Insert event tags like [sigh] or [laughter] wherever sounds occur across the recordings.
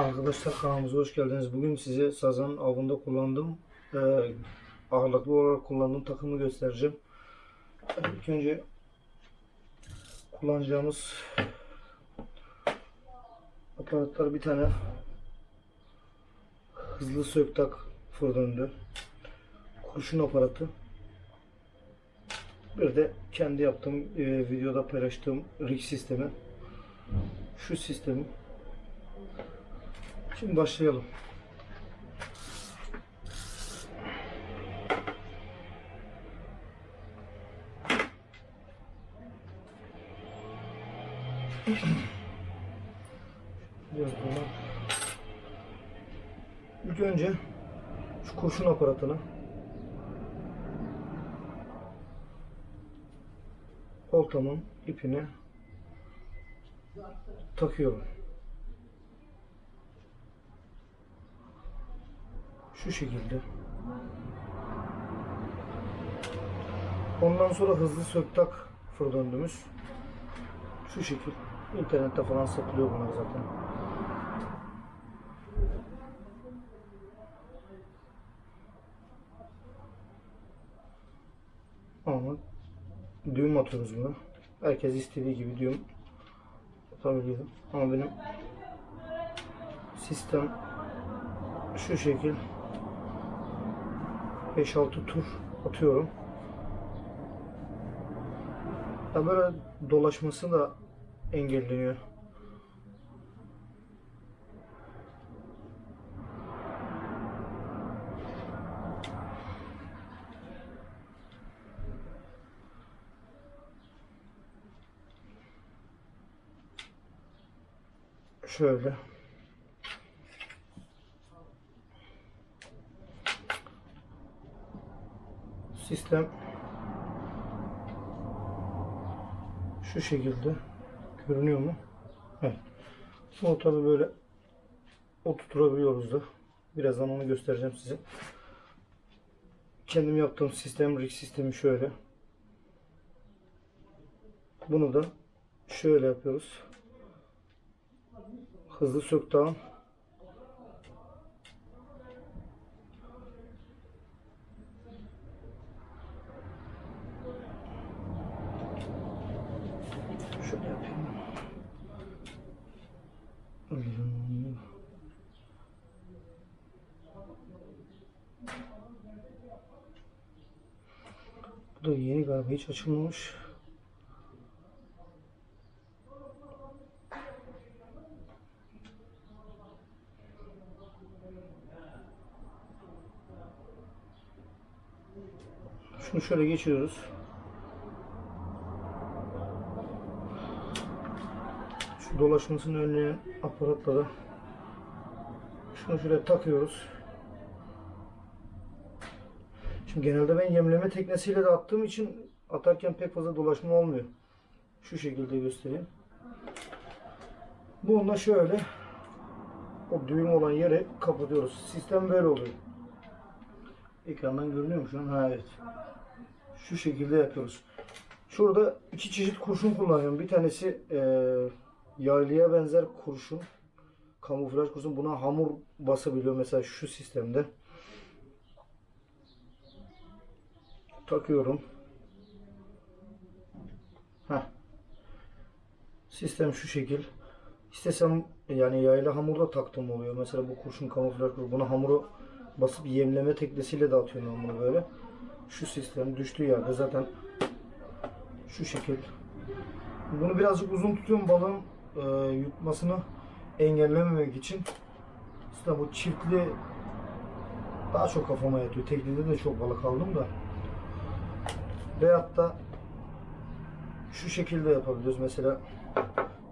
Arkadaşlar kanalımıza hoş geldiniz. Bugün size sazan avında kullandığım e, ağırlıklı olarak kullandığım takımı göstereceğim. İlk önce kullanacağımız aparatlar bir tane hızlı söktak fır döndü. Kurşun aparatı. Bir de kendi yaptığım e, videoda paylaştığım rig sistemi. Şu sistemi Şimdi başlayalım. Biraz. İlk önce şu kurşun aparatını oltamın ipine takıyorum. Şu şekilde. Ondan sonra hızlı söktak fır şu şekil. İnternette falan satılıyor bunlar zaten. Ama düğüm atıyoruz buna. Herkes istediği gibi düğüm atabiliyor. Ama benim sistem şu şekil 5-6 tur atıyorum. Ya böyle dolaşması da engelleniyor. Şöyle. Sistem şu şekilde görünüyor mu? Evet. Bunu tabi böyle oturtabiliyoruz da. Birazdan onu göstereceğim size. Kendim yaptığım sistem, rig sistemi şöyle. Bunu da şöyle yapıyoruz. Hızlı söktağın Bu da yeni galiba hiç açılmamış. Şunu şöyle geçiyoruz. Şu dolaşmasını önleyen aparatla da şunu şöyle takıyoruz. Şimdi genelde ben yemleme teknesiyle de attığım için atarken pek fazla dolaşma olmuyor. Şu şekilde göstereyim. Bununla şöyle o düğüm olan yeri kapatıyoruz. Sistem böyle oluyor. Ekrandan görünüyor mu şu an? Ha evet. Şu şekilde yapıyoruz. Şurada iki çeşit kurşun kullanıyorum. Bir tanesi eee yaylıya benzer kurşun. Kamuflaj kurşun. Buna hamur basabiliyor mesela şu sistemde. Takıyorum. Heh. Sistem şu şekil. İstesem yani yaylı hamurda taktım oluyor. Mesela bu kurşun kamuflaj kurşun. Buna hamuru basıp yemleme teknesiyle dağıtıyorum ben bunu böyle. Şu sistem düştüğü yerde zaten şu şekil. Bunu birazcık uzun tutuyorum balığın e, yutmasını engellememek için. İşte bu çiftli daha çok kafama yatıyor. Teknede de çok balık aldım da. Veyahut da şu şekilde yapabiliyoruz. Mesela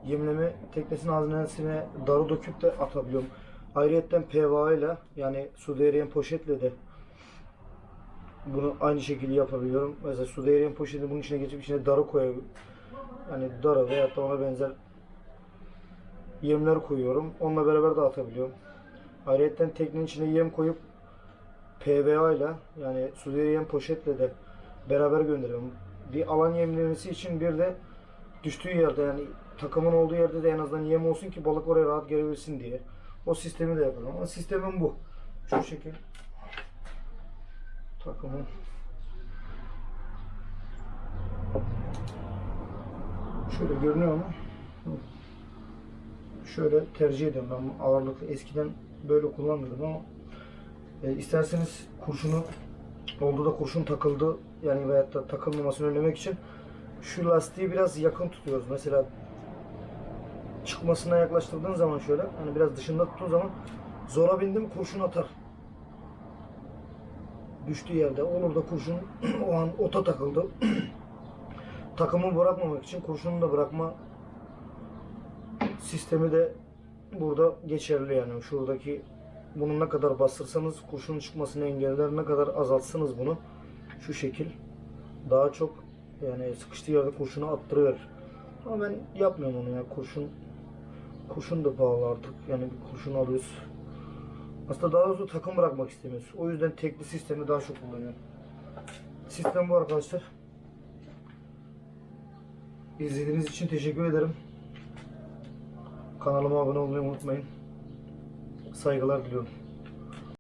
yemleme teknesinin hazinesine darı döküp de atabiliyorum. Ayrıyetten PVA ile yani su değiryen poşetle de bunu aynı şekilde yapabiliyorum. Mesela su değiryen poşeti bunun içine geçip içine darı koyabiliyorum. Yani dara veyahut da ona benzer yemler koyuyorum. Onunla beraber de atabiliyorum. Ayrıca teknenin içine yem koyup PVA ile yani su değiryen poşetle de beraber gönderiyorum. Bir alan yemlemesi için bir de düştüğü yerde yani takımın olduğu yerde de en azından yem olsun ki balık oraya rahat gelebilsin diye. O sistemi de yaparım ama sistemim bu. Şu şekil. Takımın Şöyle görünüyor mu? Şöyle tercih ediyorum ben ağırlıklı. Eskiden böyle kullanırdım ama e, isterseniz kurşunu oldu da kurşun takıldı yani veyahut da takılmamasını önlemek için şu lastiği biraz yakın tutuyoruz. Mesela çıkmasına yaklaştırdığın zaman şöyle hani biraz dışında tuttuğun zaman zora bindim kurşun atar. Düştüğü yerde olur da kurşun [clears throat] o an ota takıldı. [clears throat] Takımı bırakmamak için kurşunu da bırakma sistemi de burada geçerli yani şuradaki bunu ne kadar bastırsanız kurşunun çıkmasını engeller ne kadar azaltsanız bunu şu şekil daha çok yani sıkıştığı yerde kurşunu attırıyor. Ama ben yapmıyorum onu ya kurşun kurşun da pahalı artık yani bir kurşun alıyoruz. Aslında daha doğrusu takım bırakmak istemiyoruz. O yüzden tekli sistemi daha çok kullanıyorum. Sistem bu arkadaşlar. İzlediğiniz için teşekkür ederim. Kanalıma abone olmayı unutmayın. Saygılar diliyorum.